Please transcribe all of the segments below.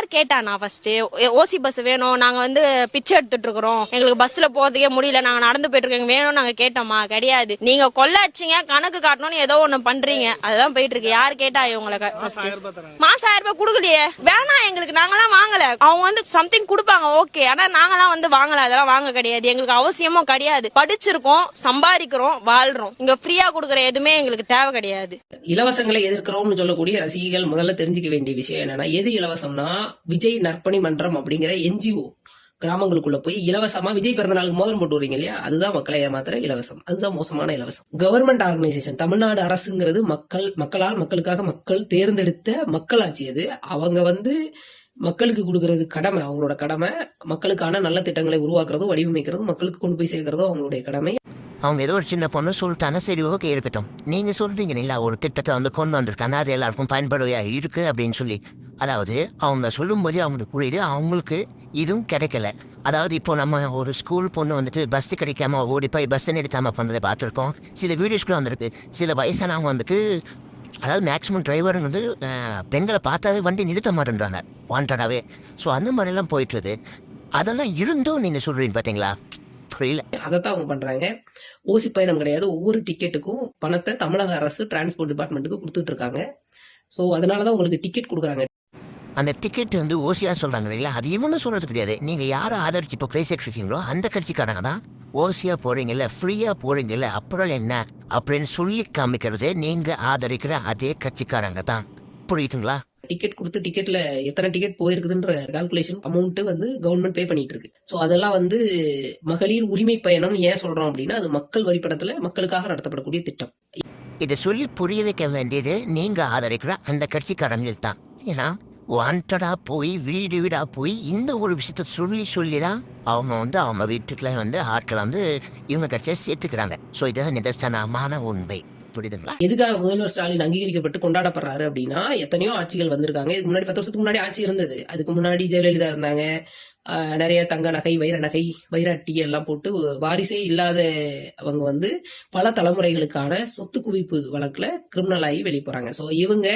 யார் கேட்டானா ஃபர்ஸ்ட் ஓசி பஸ் வேணும். நாங்க வந்து பிச்சை எடுத்துட்டு இருக்கிறோம். எங்களுக்கு பஸ்ல போறதுக்கே முடியல. நாங்க நடந்து போயிட்டு இருக்கோம். வேணும் நாங்க கேட்டோமா? கிடையாது. நீங்க கொள்ளாச்சிங்க. கணக்கு காட்டணும்னு ஏதோ ஒண்ணு பண்றீங்க. அதுதான் போயிட்டு இருக்கு. யார் கேட்டா இவங்களை ஃபர்ஸ்ட் மாசம் ஆயிரம் ரூபாய் கொடுக்கலையே. வேணாம் எங்களுக்கு. நாங்களாம் வாங்கல. அவங்க வந்து சம்திங் கொடுப்பாங்க. ஓகே ஆனா நாங்களாம் வந்து வாங்கல. அதெல்லாம் வாங்க கிடையாது. எங்களுக்கு அவசியமும் கிடையாது. படிச்சிருக்கோம். சம்பாதிக்கிறோம். வாழ்றோம். இங்க ஃப்ரீயா கொடுக்குற எதுவுமே எங்களுக்கு தேவை கிடையாது. இலவசங்களை எதிர்க்கிறோம்னு சொல்லக்கூடிய ரசிகைகள் முதல்ல தெரிஞ்சுக்க வேண்டிய விஷயம் என்னன்னா எது இலவசம்னா விஜய் நற்பணி மன்றம் அப்படிங்கிற என்ஜிஓ கிராமங்களுக்குள்ள போய் இலவசமா விஜய் பிறந்த நாளுக்கு மோதிரம் போட்டு வரீங்க இல்லையா? அதுதான் மக்களை ஏமாத்துற இலவசம். அதுதான் மோசமான இலவசம். கவர்மெண்ட் ஆர்கனைசேஷன் தமிழ்நாடு அரசுங்கிறது மக்கள் மக்களால் மக்களுக்காக மக்கள் தேர்ந்தெடுத்த மக்களாட்சி அது. அவங்க வந்து மக்களுக்கு கொடுக்கறது கடமை அவங்களோட கடமை. மக்களுக்கான நல்ல திட்டங்களை உருவாக்குறதும் வடிவமைக்கிறதும் மக்களுக்கு கொண்டு போய் சேர்க்கறதோ அவங்களுடைய கடமை. அவங்க ஏதோ ஒரு சின்ன பொண்ணு சொல்லிட்டானா சரி ஓகே இருக்கட்டும் நீங்க சொல்றீங்க இல்ல ஒரு திட்டத்தை வந்து கொண்டு வந்திருக்காங்க. அது எல்லாருக்கும் பயன்படுவையா இருக்கு அப்படின்னு சொல்லி. அதாவது அவங்க சொல்லும்போது அவங்களுக்கு புரியுது. அவங்களுக்கு இதுவும் கிடைக்கல. அதாவது இப்போ நம்ம ஒரு ஸ்கூல் பொண்ணு வந்துட்டு பஸ் கிடைக்காம ஓடி போய் பஸ் நிறுத்தாமல் பண்ணதை பார்த்துருக்கோம். சில வீடியோஸ்க்குள்ள வந்திருக்கு. சில வயசானவங்க வந்துட்டு அதாவது மேக்ஸிமம் டிரைவர் வந்து பெண்களை பார்த்தாவே வண்டி நிறுத்த மாட்டேன்றாங்க. வாண்டடாவே ஸோ அந்த மாதிரிலாம் போயிட்டுருது. அதெல்லாம் இருந்தும் நீங்கள் சொல்கிறீங்க பார்த்தீங்களா புரியல. அதைத்தான் அவங்க பண்றாங்க. ஓசி பயணம் கிடையாது. ஒவ்வொரு டிக்கெட்டுக்கும் பணத்தை தமிழக அரசு டிரான்ஸ்போர்ட் டிபார்ட்மெண்ட்டுக்கு கொடுத்துட்டு இருக்காங்க. ஸோ அதனாலதான் உங்களுக்கு டிக்கெட் கொடுக்குறாங்க. அந்த டிக்கெட் வந்து ஓசியா சொல்றாங்க இல்லையா அது இவங்க சொல்றது கிடையாது. நீங்க யாரை ஆதரிச்சு இப்போ பேசிட்டு இருக்கீங்களோ அந்த கட்சிக்காரங்க தான் ஓசியா போறீங்கல்ல ஃப்ரீயா போறீங்கல்ல அப்புறம் என்ன அப்படின்னு சொல்லி காமிக்கிறது நீங்க ஆதரிக்கிற அதே கட்சிக்காரங்க தான். புரியுதுங்களா? டிக்கெட் கொடுத்து டிக்கெட்ல எத்தனை டிக்கெட் போயிருக்குதுன்ற கால்குலேஷன் அமௌண்ட் வந்து கவர்மெண்ட் பே பண்ணிட்டு இருக்கு. ஸோ அதெல்லாம் வந்து மகளிர் உரிமை பயணம் ஏன் சொல்றோம் அப்படின்னா அது மக்கள் வரிப்படத்துல மக்களுக்காக நடத்தப்படக்கூடிய திட்டம். இதை சொல்லி புரிய வைக்க வேண்டியது நீங்க ஆதரிக்கிற அந்த கட்சிக்காரங்கள் தான். ஏன்னா வாண்டடா போய் வீடு வீடா போய் இந்த ஒரு விஷயத்த சொல்லி சொல்லி தான் அவங்க வந்து அவங்க வீட்டுக்குள்ள வந்து ஆட்களை வந்து இவங்க கட்சியை சேர்த்துக்கிறாங்க. ஸோ இதுதான் நிதர்சனமான உண்மை. புரியுதுங்களா? எதுக்காக முதல்வர் ஸ்டாலின் அங்கீகரிக்கப்பட்டு கொண்டாடப்படுறாரு அப்படின்னா எத்தனையோ ஆட்சிகள் வந்திருக்காங்க. இதுக்கு முன்னாடி பத்து வருஷத்துக்கு முன்னாடி ஆட்சி இருந்தது. அதுக்கு முன்னாடி ஜெயலலிதா இருந்தாங்க. நிறைய தங்க நகை வைர நகை வைராட்டி எல்லாம் போட்டு வாரிசே இல்லாத அவங்க வந்து பல தலைமுறைகளுக்கான சொத்து குவிப்பு வழக்குல கிரிமினல் ஆகி வெளியே போறாங்க. ஸோ இவங்க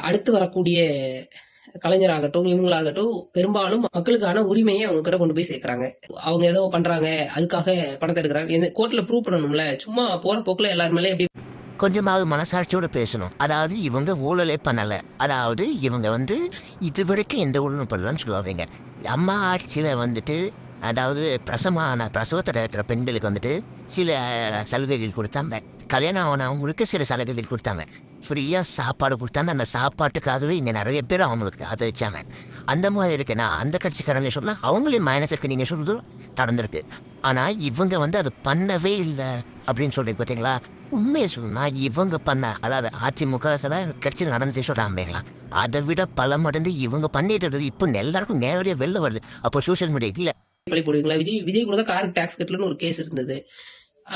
அடுத்து வரக்கூடிய கலைஞராகட்டும் இவங்களாகட்டும் பெரும்பாலும் மக்களுக்கான உரிமையை அவங்க கிட்ட கொண்டு போய் சேர்க்கறாங்க. அவங்க ஏதோ பண்றாங்க அதுக்காக பணத்தை எடுக்கிறாங்க. கோர்ட்ல ப்ரூவ் பண்ணணும்ல. சும்மா போற போக்குல எல்லாருமே எப்படி கொஞ்சமாவது மனசாட்சியோட பேசணும். அதாவது இவங்க ஊழலே பண்ணல. அதாவது இவங்க வந்து இது வரைக்கும் எந்த ஊழலும் பண்ணலன்னு சொல்லுவாங்க. அம்மா ஆட்சியில் வந்துட்டு அதாவது பிரசமான பிரசவத்தில் இருக்கிற பெண்களுக்கு வந்துட்டு சில சலுகைகள் கொடுத்தாங்க கல்யாணம் ஆனவங்களுக்கு சில சலுகைகள் கொடுத்தாங்க ஃப்ரீயாக சாப்பாடு கொடுத்தாங்க அந்த சாப்பாட்டுக்காகவே இங்கே நிறைய பேர் அவங்களுக்கு ஆதரிச்சாங்க அந்த மாதிரி இருக்குன்னா அந்த கட்சிக்காரங்க சொல்லலாம் அவங்களையும் மயனத்திற்கு நீங்கள் சொல்கிறது நடந்திருக்கு. ஆனால் இவங்க வந்து அது பண்ணவே இல்லை அப்படின்னு சொல்கிறீங்க பார்த்தீங்களா உண்மையை சொல்லணும்னா இவங்க பண்ண அதாவது அதிமுக தான் கட்சி நடந்துச்சு சொல்கிறாங்களா அதை விட பல மடங்கு இவங்க பண்ணிட்டு இப்போ எல்லாருக்கும் நேரடியாக வெளில வருது. அப்போ சோஷியல் மீடியா இல்லை. பழி போடுவீங்களா? விஜய் விஜய் கூட தான் காருக்கு டாக்ஸ் கட்டலன்னு ஒரு கேஸ் இருந்தது.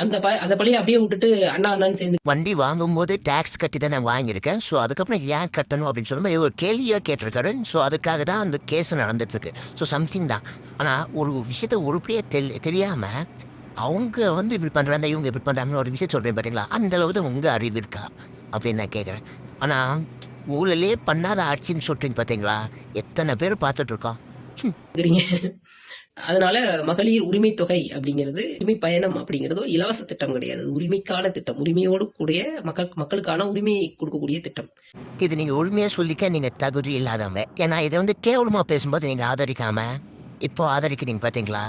அந்த ப அந்த பழியை அப்படியே விட்டுட்டு அண்ணா அண்ணான்னு சேர்ந்து வண்டி வாங்கும்போது டேக்ஸ் கட்டி தான் நான் வாங்கியிருக்கேன். ஸோ அதுக்கப்புறம் ஏன் கட்டணும் அப்படின்னு சொல்லும்போது ஒரு கேள்வியாக கேட்டிருக்காரு. ஸோ அதுக்காக தான் அந்த கேஸ் நடந்துட்டுருக்கு. ஸோ சம்திங் தான். ஆனால் ஒரு விஷயத்த உருப்படியாக தெரி தெரியாமல் அவங்க வந்து இப்படி பண்ணுறாங்க இவங்க இப்படி பண்ணுறாங்கன்னு ஒரு விஷயம் சொல்கிறேன் பார்த்தீங்களா அந்த அளவு தான் உங்கள் அறிவு இருக்கா? அப்படின்னு நான் கேட்குறேன் ஆனால் ஊழலே பண்ணாத ஆட்சின்னு சொல்கிறீங்க பார்த்தீங்களா எத்தனை பேர் பார்த்துட்ருக்கோம் இருக்கிறீங்க அதனால மகளிர் உரிமை தொகை அப்படிங்கிறது உரிமை பயணம் அப்படிங்கிறதோ இலவச திட்டம் கிடையாது. உரிமைக்கான திட்டம். உரிமையோடு கூடிய மக்கள் மக்களுக்கான உரிமையை கொடுக்கக்கூடிய திட்டம். இது நீங்கள் உரிமையாக சொல்லிக்க நீங்கள் தகுதி இல்லாதவங்க. ஏன்னா இதை வந்து கேவலமாக பேசும்போது நீங்கள் ஆதரிக்காம இப்போ ஆதரிக்கிறீங்க பார்த்தீங்களா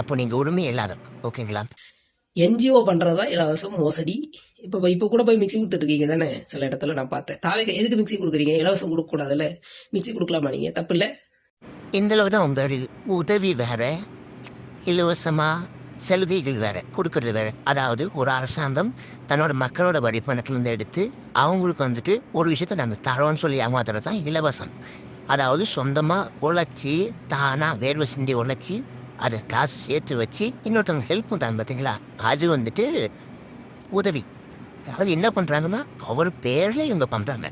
அப்போ நீங்கள் உரிமை இல்லாத ஓகேங்களா? என்ஜிஓ பண்றதா இலவசம் மோசடி? இப்ப இப்ப கூட போய் மிக்சி கொடுத்துட்டு இருக்கீங்க தானே? சில இடத்துல நான் பார்த்தேன். தாவேக எதுக்கு மிக்சி கொடுக்குறீங்க? இலவசம் கொடுக்க கூடாதுல்ல மிக்சி கொடுக்கலாமா நீங்க? தப்பு இல்ல இந்த அளவு தான் உங்கள் உதவி வேற இலவசமாக சலுகைகள் வேற கொடுக்கறது வேற. அதாவது ஒரு அரசாங்கம் தன்னோட மக்களோட வரி பணத்துலேருந்து எடுத்து அவங்களுக்கு வந்துட்டு ஒரு விஷயத்த நாங்கள் தரோன்னு சொல்லி ஏமாத்துறது தான் இலவசம். அதாவது சொந்தமாக உழைச்சி தானாக வேர்வை சிந்தி உழைச்சி அதை காசு சேர்த்து வச்சு இன்னொருத்தவங்க ஹெல்ப் பண்ணுறாங்க பார்த்தீங்களா அது வந்துட்டு உதவி. அதாவது என்ன பண்ணுறாங்கன்னா அவர் பேரில் இவங்க பண்ணுறாங்க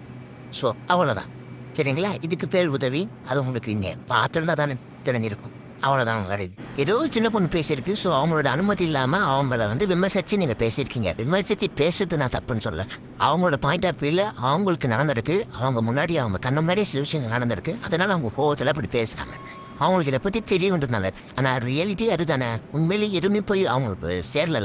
ஸோ அவ்வளோதான் சரிங்களா? இதுக்கு பேர் உதவி. அது உங்களுக்கு இன்னும் பார்த்துருந்தா தானே தெரிஞ்சிருக்கும் அவ்வளோதான் வருது ஏதோ சின்ன பொண்ணு பேசியிருக்கு. ஸோ அவங்களோட அனுமதி இல்லாமல் அவங்கள வந்து விமர்சித்து நீங்கள் பேசியிருக்கீங்க. விமர்சித்து பேசுறது நான் தப்புன்னு சொல்ல அவங்களோட பாயிண்ட் ஆஃப் வியூவில் அவங்களுக்கு நடந்திருக்கு. அவங்க முன்னாடி அவங்க கண்ண முன்னாடியே சில விஷயங்கள் நடந்திருக்கு. அதனால் அவங்க கோவத்தில் அப்படி பேசுகிறாங்க அவங்களுக்கு இதை பற்றி தெரியுன்றதுனால. ஆனால் ரியாலிட்டி அதுதானே. உண்மையிலேயே எதுவுமே போய் அவங்களுக்கு சேரல